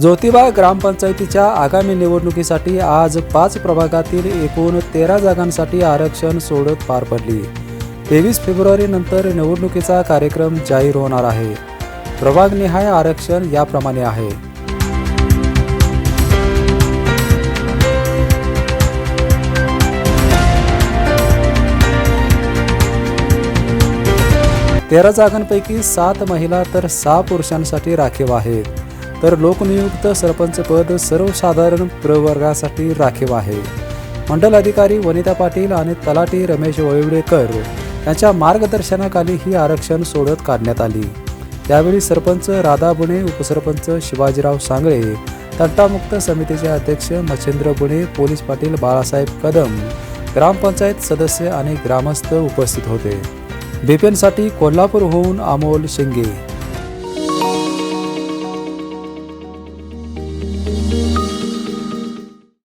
ज्योतिबा ग्रामपंचायतीच्या आगामी निवडणुकीसाठी आज पाच प्रभागातील एकूण तेरा जागांसाठी आरक्षण सोडत पार पडली. तेवीस फेब्रुवारी नंतर निवडणुकीचा कार्यक्रम जाहीर होणार आहे. प्रभागनिहाय आरक्षण याप्रमाणे आहे. तेरा जागांपैकी सात महिला तर सहा पुरुषांसाठी राखीव आहेत. तर लोकनियुक्त सरपंच पद सर्वसाधारण प्रवर्गासाठी राखीव आहे. मंडल अधिकारी वनिता पाटील आणि तलाठी रमेश वळवडेकर यांच्या मार्गदर्शनाखाली ही आरक्षण सोडत काढण्यात आली. त्यावेळी सरपंच राधा बुणे उपसरपंच शिवाजीराव सांगळे तंटामुक्त समितीचे अध्यक्ष मच्छिंद्र बुणे पोलीस पाटील बाळासाहेब कदम ग्रामपंचायत सदस्य आणि ग्रामस्थ उपस्थित होते. बीपीएनसाठी कोल्हापूरहून अमोल शिंगे.